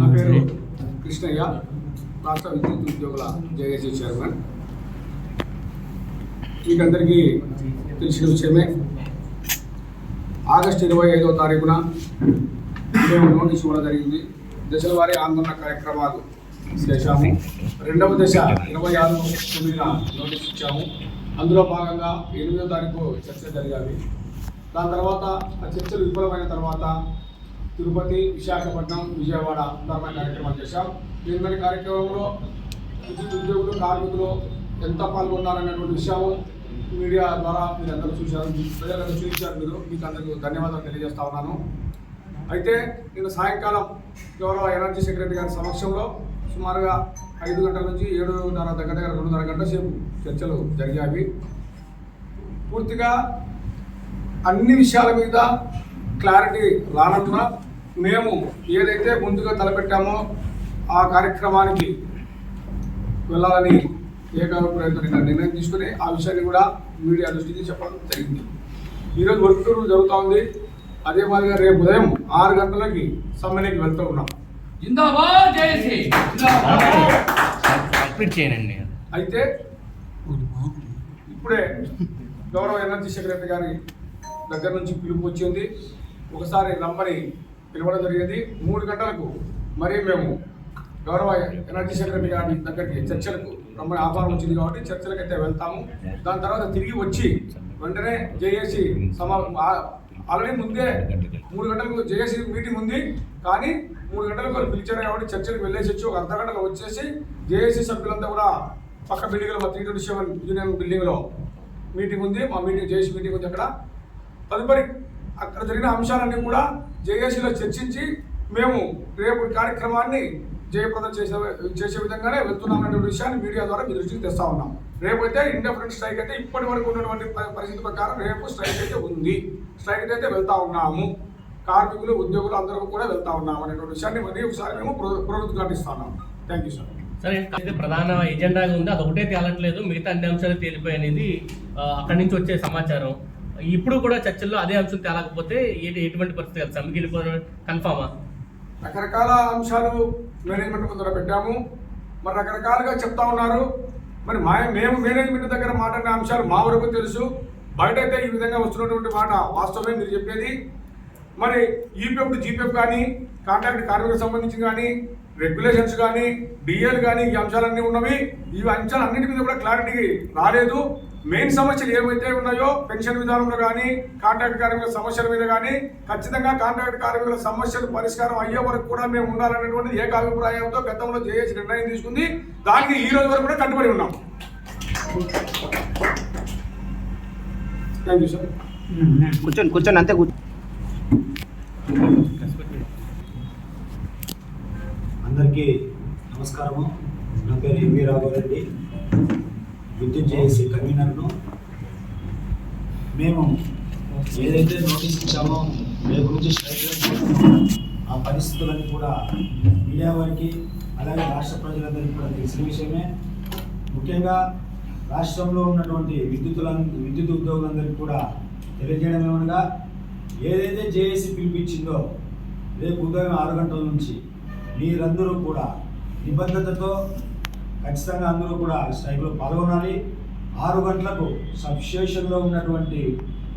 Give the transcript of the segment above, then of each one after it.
నా పేరు కృష్ణయ్య. రాష్ట్ర విద్యుత్ ఉద్యోగుల జేఏసీ చైర్మన్. మీకందరికీ తెలిసిన విషయమే. ఆగస్టు ఇరవై ఐదవ తారీఖున మేము నోటీస్ ఇవ్వడం జరిగింది. దశల వారీ ఆందోళన కార్యక్రమాలు చేశాము. రెండవ దశ ఇరవై ఆరు తొమ్మిదిన నోటీస్ ఇచ్చాము. అందులో భాగంగా ఎనిమిదో తారీఖు చర్చ జరిగాయి దాని తర్వాత ఆ చర్చలు విఫలమైన తర్వాత తిరుపతి విశాఖపట్నం విజయవాడ ధర్మ కార్యక్రమాలు చేశాం. దీని కార్యక్రమంలో విద్యుత్ ఉద్యోగులు కార్మికులు ఎంత పాల్గొన్నారనేటువంటి విషయం మీడియా ద్వారా మీరు అందరూ చూశారు. ప్రజలందరూ చూపించారు మీరు. మీకు అందరికీ ధన్యవాదాలు తెలియజేస్తా ఉన్నాను. అయితే నిన్న సాయంకాలం గౌరవ ఎనర్జీ సెక్రటరీ గారి సమక్షంలో సుమారుగా ఐదు గంటల నుంచి ఏడున్నర దగ్గర దగ్గర రెండున్నర గంటల సేపు చర్చలు జరిగాయి. పూర్తిగా అన్ని విషయాల మీద క్లారిటీ రానందున మేము ఏదైతే ముందుగా తలపెట్టామో ఆ కార్యక్రమానికి వెళ్ళాలని ఏకాభిప్రాయంతో నిర్ణయం తీసుకుని ఆ విషయాన్ని కూడా మీడియా దృష్టికి చెప్పడం జరిగింది. ఈరోజు వర్క్ టూర్ జరుగుతూ ఉంది. అదే మాదిరిగా రేపు ఉదయం ఆరు గంటలకి సమ్మెలోకి వెళ్తూ ఉన్నాం. అయితే ఇప్పుడే గౌరవ ఎనర్జీ సెక్రటరీ గారి దగ్గర నుంచి పిలుపు వచ్చింది. ఒకసారి రమ్మని పిలవడం జరిగింది. మూడు గంటలకు మరి మేము గౌరవ ఎనర్జీ సెక్రటరీ గారి దగ్గరికి చర్చలకు రమ్మని ఆహ్వానం వచ్చింది కాబట్టి చర్చలకు అయితే వెళ్తాము. దాని తర్వాత తిరిగి వచ్చి వెంటనే జేఏసీ సమా ఆల్రెడీ ముందే మూడు గంటలకు జేఏసీ మీటింగ్ ఉంది. కానీ మూడు గంటలకు వాళ్ళు పిలిచారు కాబట్టి చర్చలకు వెళ్ళేసి వచ్చి ఒక అర్ధ గంటలో వచ్చేసి జేఏసీ సభ్యులంతా కూడా పక్క బిల్డింగ్లో త్రీ ట్వంటీ సెవెన్ యూనియన్ బిల్డింగ్లో మీటింగ్ ఉంది. మా మీటింగ్ జేఏసీ మీటింగ్ ఉంది అక్కడ. తదుపరి అక్కడ జరిగిన అంశాలన్నీ కూడా జేఏసీలో చర్చించి మేము రేపు కార్యక్రమాన్ని జయప్రదం చేసే చేసే విధంగానే వెళ్తున్నామనే విషయాన్ని మీడియా ద్వారా మీ దృష్టికి తెస్తా ఉన్నాం. రేపైతే అయితే ఇండెఫరెంట్ స్ట్రైక్ అయితే ఇప్పటి వరకు ఉన్నటువంటి పరిస్థితి ప్రకారం రేపు స్ట్రైక్ అయితే ఉంది. స్ట్రైక్ అయితే వెళ్తా ఉన్నాము. కార్మికులు ఉద్యోగులు అందరూ కూడా వెళ్తా ఉన్నాం అనేటువంటి విషయాన్ని మరీ ఒకసారి మేము పునరుద్ఘాటిస్తా. ఉన్నాం థ్యాంక్ యూ సార్. సరే అయితే ప్రధాన ఎజెండాగా ఉంది. అది ఒకటే తేలట్లేదు. మిగతా అన్ని అంశాలు తేలిపోయి అనేది అక్కడి నుంచి వచ్చే సమాచారం. ఇప్పుడు కూడా చర్చల్లో అదే అంశం తేలకపోతే ఏంటి- ఎటువంటి పరిస్థితి కదా. సమ్మెకి కన్ఫామా? రకరకాల అంశాలు మేనేజ్మెంట్ ముందర పెట్టాము. మరి రకరకాలుగా చెప్తా ఉన్నారు. మరి మా మేము మేనేజ్మెంట్ దగ్గర మాట్లాడిన అంశాలు మా వరకు తెలుసు. బయట అయితే ఈ విధంగా వస్తున్నటువంటి మాట వాస్తవమే మీరు చెప్పేది. మరి ఈపీఎఫ్ జీపీఎఫ్ కానీ కాంట్రాక్ట్ కార్మికులకు సంబంధించి కానీ రెగ్యులేషన్స్ కానీ డిఎల్ కానీ ఈ అంశాలన్నీ ఉన్నవి. ఈ అంశాలు అన్నిటి మీద కూడా క్లారిటీ రాలేదు. మెయిన్ సమస్యలు ఏమైతే ఉన్నాయో పెన్షన్ విధానంలో కానీ కాంట్రాక్ట్ కార్మికుల సమస్యల మీద కానీ ఖచ్చితంగా కాంట్రాక్ట్ కార్మికుల సమస్యలు పరిష్కారం అయ్యే వరకు కూడా మేము ఉండాలనేటువంటి ఏకాభిప్రాయంతో గతంలో జేఏసీ నిర్ణయం తీసుకుంది. దానికి ఈ రోజు వరకు కూడా కట్టుబడి ఉన్నాం. థ్యాంక్ యూ సార్ కూర్చోండి కూర్చోండి అంతే కూర్చో అందరికీ నమస్కారము. నా పేరు ఎంవి రాఘవరెడ్డి. విద్యుత్ జేఏసీ కన్వీనర్ను. మేము ఏదైతే నోటీస్ ఇచ్చామో రేపు గురించి ఆ పరిస్థితులన్నీ కూడా మీడియా వారికి అలాగే రాష్ట్ర ప్రజలందరికీ కూడా తెలిసిన విషయమే. ముఖ్యంగా రాష్ట్రంలో ఉన్నటువంటి విద్యుత్తుల విద్యుత్ ఉద్యోగులందరికీ కూడా తెలియజేయడం ఏమనగా ఏదైతే జేఏసీ పిలిపించిందో రేపు ఉదయం ఆరు గంటల నుంచి మీరందరూ కూడా నిబద్ధతతో ఖచ్చితంగా అందరూ కూడా స్ట్రైక్లో పాల్గొనాలి. ఆరు గంటలకు సబ్స్టేషన్లో ఉన్నటువంటి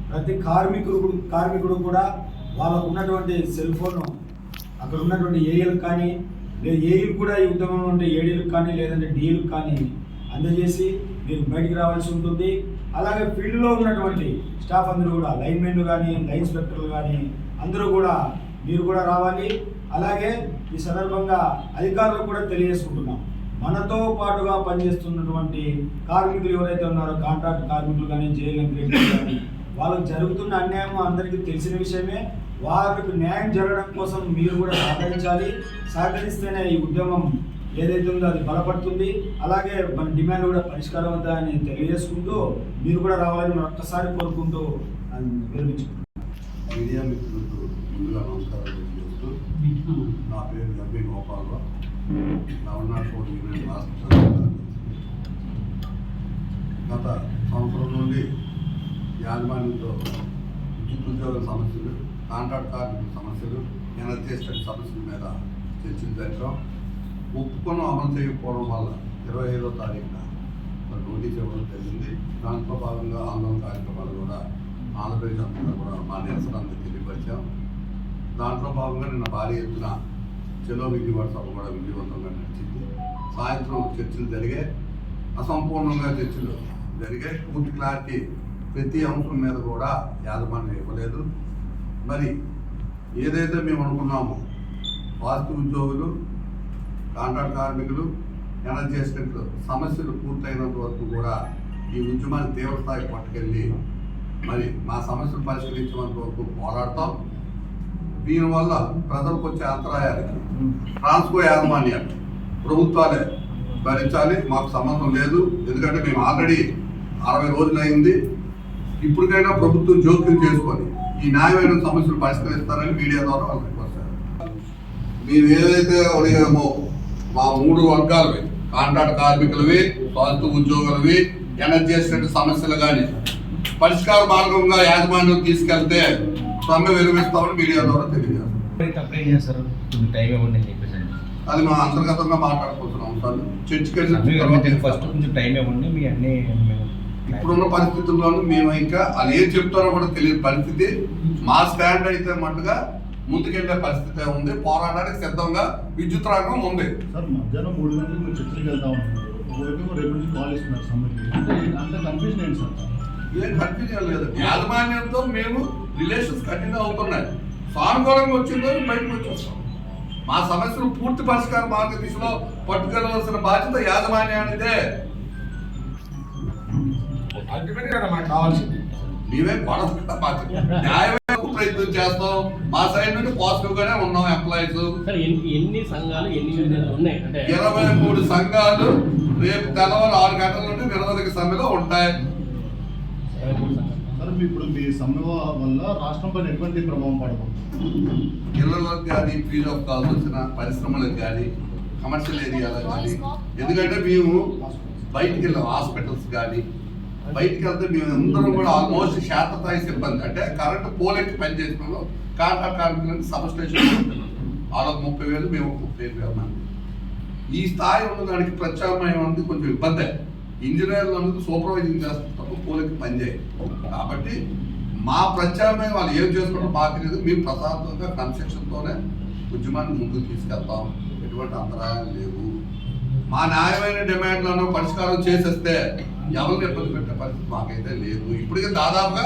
ప్రతి కార్మికుడు కార్మికుడు కూడా వాళ్ళకు ఉన్నటువంటి సెల్ ఫోన్ అక్కడ ఉన్నటువంటి ఏఎల్ కానీ లేదు ఏఈలు కూడా ఈ ఉద్యమంలో ఉంటే ఏడీలకు కానీ లేదంటే డిఎల్ కానీ అందజేసి మీరు బయటికి రావాల్సి ఉంటుంది. అలాగే ఫీల్డ్లో ఉన్నటువంటి స్టాఫ్ అందరూ కూడా లైన్మెన్లు కానీ లైన్ ఇన్స్పెక్టర్లు కానీ అందరూ కూడా మీరు కూడా రావాలి. అలాగే ఈ సందర్భంగా అధికారులకు కూడా తెలియజేసుకుంటున్నాం. మనతో పాటుగా పనిచేస్తున్నటువంటి కార్మికులు ఎవరైతే ఉన్నారో కాంట్రాక్ట్ కార్మికులు కానీ జైలు గ్రేడ్ కానీ వాళ్ళకు జరుగుతున్న అన్యాయం అందరికీ తెలిసిన విషయమే. వారికి న్యాయం జరగడం కోసం మీరు కూడా సహకరించాలి. సహకరిస్తేనే ఈ ఉద్యమం ఏదైతే ఉందో అది బలపడుతుంది. అలాగే మన డిమాండ్ కూడా పరిష్కారం అవుతాయని తెలియజేసుకుంటూ మీరు కూడా రావాలని ఒక్కసారి కోరుకుంటూ విరమించుకుంటున్నాను మీడియా నా పేరు MP Gopalarao Navnath four union రాష్ట్ర గత సంవత్సరం నుండి యాజమాన్యంతో విద్యుత్ ఉద్యోగుల సమస్యలు కాంట్రాక్ట్ కార్మికుల సమస్యలు ఎనర్జీ సమస్యల మీద చర్చించడం ఒప్పుకొని అమలు చేయకపోవడం వల్ల ఇరవై ఐదో తారీఖున ఒక నోటీస్ ఇవ్వడం జరిగింది. దాంట్లో భాగంగా ఆందోళన కార్యక్రమాలు కూడా ఆంధ్రప్రదేశ్ అంతా కూడా మా నిరసనాన్ని తెలియపరిచాం. దాంట్లో భాగంగా నిన్న భారీ ఎత్తున చెలో విజయవాడ సభ కూడా విజయవంతంగా నడిచింది. సాయంత్రం చర్చలు జరిగాయి. అసంపూర్ణంగా చర్చలు జరిగాయి. పూర్తి క్లారిటీ ప్రతి అంశం మీద కూడా యాజమాన్యం ఇవ్వలేదు. మరి ఏదైతే మేము అనుకున్నామో వాస్తు ఉద్యోగులు కాంట్రాక్ట్ కార్మికులు ఎనర్జీ అసిస్టెంట్లు సమస్యలు పూర్తయినంత వరకు కూడా ఈ ఉద్యమాన్ని తీవ్రస్థాయికి పట్టుకెళ్ళి మరి మా సమస్యలు పరిష్కరించేంత వరకు పోరాడతాం. దీనివల్ల ప్రజలకు వచ్చే అంతరాయాలకి ట్రాన్స్కో యాజమాన్యాలు ప్రభుత్వాలే భరించాలి. మాకు సంబంధం లేదు. ఎందుకంటే మేము ఆల్రెడీ అరవై రోజులు అయింది. ఇప్పటికైనా ప్రభుత్వం జోక్యం చేసుకొని ఈ న్యాయమైన సమస్యలు పరిష్కరిస్తారని మీడియా ద్వారా వాళ్ళకి రిక్వెస్ట్ మేము ఏదైతే అడిగామో మా మూడు వర్గాలవి కాంట్రాక్ట్ కార్మికులవి స్వాస్థ్య ఉద్యోగులవి ఎనర్జీ సమస్యలు కానీ పరిష్కార మార్గంగా యాజమాన్యం తీసుకెళ్తే సమ్మె విరమిస్తామని మీడియా ద్వారా తెలియజేస్తాం. కంప్లైంట్ చేస్తారు. కొంచెం టైం ఇవ్వండి అని చెప్పేసి. అది మా అంతర్గతంగా మాట్లాడుకుంటున్నాం అంశాలు చర్చకి వెళ్ళిన ఫస్ట్ కొంచెం టైం ఇవ్వండి మీ అన్ని మేము ఇప్పుడున్న పరిస్థితుల్లోనూ మేము ఇంకా వాళ్ళు ఏం చెప్తారో కూడా తెలియని పరిస్థితి. మా స్టాండ్ అయితే మట్టుగా ముందుకెళ్ళే పరిస్థితి ఉంది. పోరాటానికి సిద్ధంగా విద్యుత్ రంగం ఉంది. సార్ మధ్యాహ్నం మూడు గంటలకు చర్చలకు వెళ్తా. ఒకవైపు రేపు నుంచి కాల్ ఇస్తున్నారు సమ్మర్కి అంటే అంత కన్ఫ్యూజన్ ఏంటి సార్? ఏం కన్ఫ్యూజన్ లేదు. యాజమాన్యంతో మేము రిలేషన్స్ కంటిన్యూ అవుతున్నాయి. సానుకూలంగా వచ్చిందో బయటకు వచ్చేస్తాం. మా సమస్యలు పూర్తి పరిష్కార మార్గ దిశలో పట్టుకెళ్ళవలసిన బాధ్యత యాజమాన్యానిదే. మేమే గొడవ బాధ్యత న్యాయమైన ప్రయత్నం చేస్తాం. మా సైడ్ నుండి పాజిటివ్ గానే ఉన్నాం ఎంప్లాయీస్ సార్ ఎన్ని సంఘాలు ఎన్ని యూనియన్లు ఉన్నాయి? అంటే ఇరవై మూడు సంఘాలు రేపు తెల్లవారు ఆరు గంటల నుండి నిరవధిక సమ్మెలో ఉంటాయి. సార్ ఇప్పుడు మీ సమ్మె వల్ల రాష్ట్రం పైన ఎటువంటి ప్రభావం పడబోతుంది పిల్లలకు కానీ ఫీజు ఆఫ్ కావాల్సిన పరిశ్రమలకు కానీ కమర్షియల్ ఏరియాలకు కానీ ఎందుకంటే మేము బయటికి వెళ్ళాం హాస్పిటల్స్ కానీ బయటికి వెళ్తే మేము అందరం కూడా ఆల్మోస్ట్ శాతస్థాయి సిబ్బంది. అంటే కరెంట్ పోలెక్కి పనిచేసిన కాంట్రాక్ట్ కార్మికులకి సబ్ స్టేషన్ వాళ్ళకి ముప్పై వేలు మేము ముప్పై వేలు ఈ స్థాయి ఉన్న దానికి ప్రత్యామ్నాయం అనేది కొంచెం ఇబ్బందే. ఇంజనీర్లు అనేది సూపర్వైజింగ్ చేస్తారు తప్ప పోలెక్కి పనిచేయాలి కాబట్టి మా ప్రత్యామ్నాయం వాళ్ళు ఏం చేసుకుంటారో మాకు తెలియదు. మేము ప్రశాంతంగా కన్స్ట్రక్షన్తోనే ఉద్యమాన్ని ముందుకు తీసుకెళ్తాం. ఎటువంటి అంతరాయాలు లేవు. మా న్యాయమైన డిమాండ్లను పరిష్కారం చేసేస్తే ఎవరిని ఇబ్బంది పెట్టే పరిస్థితి మాకైతే లేదు. ఇప్పటికే దాదాపుగా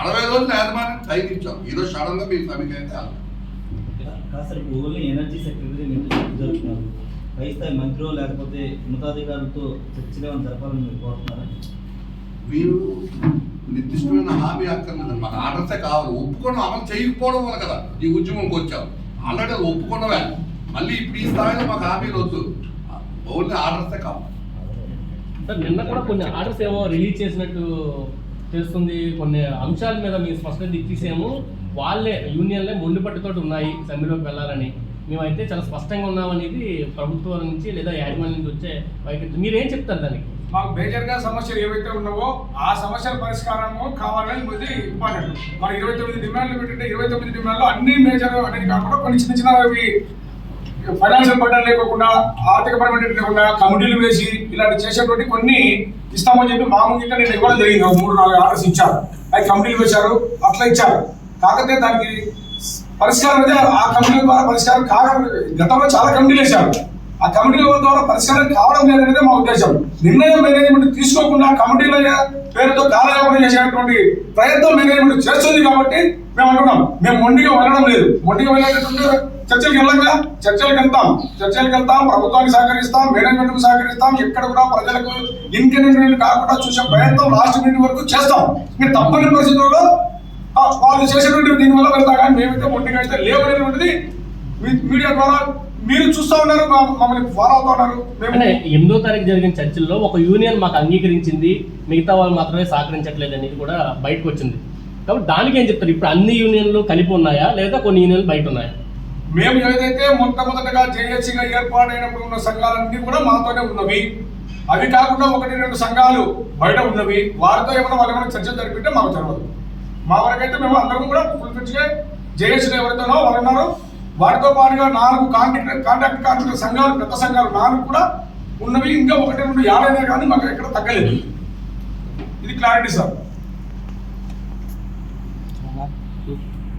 అరవై రోజులు యాజమాన్యం టైం ఇచ్చాం. ఈరోజు సడన్గా మీ సమీక్ష అయితే వెళ్ళాం. ఓన్లీ ఎనర్జీ సెక్రటరీ జరుగుతున్నారు. పై స్థాయి మంత్రులు లేకపోతే ఉన్నతాధికారులతో చర్చలు ఏమైనా జరపాలని మీరు కోరుతున్నారా? మీరు నిర్దిష్టమైన హామీ అక్కర్లేదు మాకు ఆర్డర్సే కావాలి. ఒప్పుకోవడం అమలు చేయకపోవడం వల్ల కదా ఈ ఉద్యమంకి వచ్చాం. ఆల్రెడీ అది ఒప్పుకున్నవే. మళ్ళీ ఇప్పుడు ఈ స్థాయిలో మాకు హామీలు వద్దు. ఓన్లీ ఆర్డర్సే కావాలి. సార్ నిన్న కూడా కొన్ని ఆర్డర్స్ ఏమో రిలీజ్ చేసినట్టు తెలుస్తుంది. కొన్ని అంశాల మీద మేము స్పష్టత ఇచ్చేసాము వాళ్ళే యూనియన్లే మొండి పట్టుతోటి ఉన్నాయి సమ్మెలోకి వెళ్ళాలని. మేమైతే చాలా స్పష్టంగా ఉన్నామనేది ప్రభుత్వం నుంచి లేదా యాజమాన్యం నుంచి వచ్చే వైఖరి. మీరేం చెప్తారు దానికి? మాకు మేజర్గా సమస్యలు ఏవైతే ఉన్నావో ఆ సమస్యల పరిష్కారము కావాలని ఇది ఇంపార్టెంట్ మరి ఇరవై తొమ్మిది డిమాండ్లు పెట్టింటే ఇరవై తొమ్మిది డిమాండ్లు అన్ని మేజర్ అనేది కాకుండా కొన్ని చిన్న చిన్నవి ఫైనాన్షియల్ బడ్డలు లేకుండా ఆర్థిక పరమైన లేకుండా కమిటీలు వేసి ఇలాంటి చేసేటువంటి కొన్ని ఇస్తామని చెప్పి మామూలుగా నేను ఇవ్వడం జరిగింది. ఒక మూడు నాలుగు ఆర్డర్స్ ఇచ్చారు. అవి కమిటీలు వేశారు అట్లా ఇచ్చారు. కాకపోతే దానికి పరిష్కారం అయితే ఆ కమిటీల ద్వారా పరిష్కారం కాక గతంలో చాలా కమిటీలు వేశారు. ఆ కమిటీల ద్వారా పరిష్కారం కావడం లేదనేది మా ఉద్దేశం. నిర్ణయం మేనేజ్మెంట్ తీసుకోకుండా కమిటీల పేరుతో కాలయాపన చేసేటువంటి ప్రయత్నం మేనేజ్మెంట్ చేస్తుంది కాబట్టి మేము అంటున్నాం. మేము మొండిగా వెళ్ళడం లేదు. మొండిగా వెళ్ళేటటువంటి చర్చలకు వెళ్ళంగా చర్చలకు వెళ్తాం. చర్చలకు వెళ్తాం ప్రభుత్వానికి సహకరిస్తాం మేనేజ్మెంట్కు సహకరిస్తాం. ఎక్కడ కూడా ప్రజలకు ఇన్కన్వీనియంట్ కాకుండా చూసే ప్రయత్నం లాస్ట్ మినిట్ వరకు చేస్తాం. మీరు తప్పని పరిస్థితుల్లో వాళ్ళు చేసేటువంటి దీనివల్ల వెళ్తా. కానీ మేమైతే మొండిగా అయితే లేవనేటువంటిది మీడియా ద్వారా మీరు చూస్తూ ఉన్నారు మమ్మల్ని ఫాలో అవుతా ఉన్నారు. ఎనిమిదో తారీఖు జరిగిన చర్చల్లో ఒక యూనియన్ మాకు అంగీకరించింది మిగతా వాళ్ళు మాత్రమే సహకరించట్లేదు అనేది కూడా బయటకు వచ్చింది. కాబట్టి దానికి ఏం చెప్తారు? ఇప్పుడు అన్ని యూనియన్లు కలిపి ఉన్నాయా? లేదా కొన్ని యూనియన్లు బయట ఉన్నాయా? మేము ఏదైతే మొట్టమొదటగా జేఏసీగా ఏర్పాటైనప్పుడు ఉన్న సంఘాలన్నీ కూడా మాతోనే ఉన్నవి. అవి కాకుండా ఒకటి రెండు సంఘాలు బయట ఉన్నవి. వారితో ఏమైనా వాళ్ళు ఏమైనా చర్చలు జరిపితే మాకు తెలియదు మా వరకైతే మేము అందరం కూడా ఫుల్ ఫిట్గా జేఏసీలో ఎవరితోనో వాళ్ళు ఉన్నారు. వాటితో పాటుగా నాలుగు కాంట్రాక్ట్ కాంట్రాక్ట్ కార్మికుల సంఘాలు పెద్ద సంఘాలు నాలుగు కూడా ఉన్నవి. ఇంకా ఒకటి రెండు యాడైనా కానీ మాకు ఎక్కడ తగ్గలేదు. ఇది క్లారిటీ సార్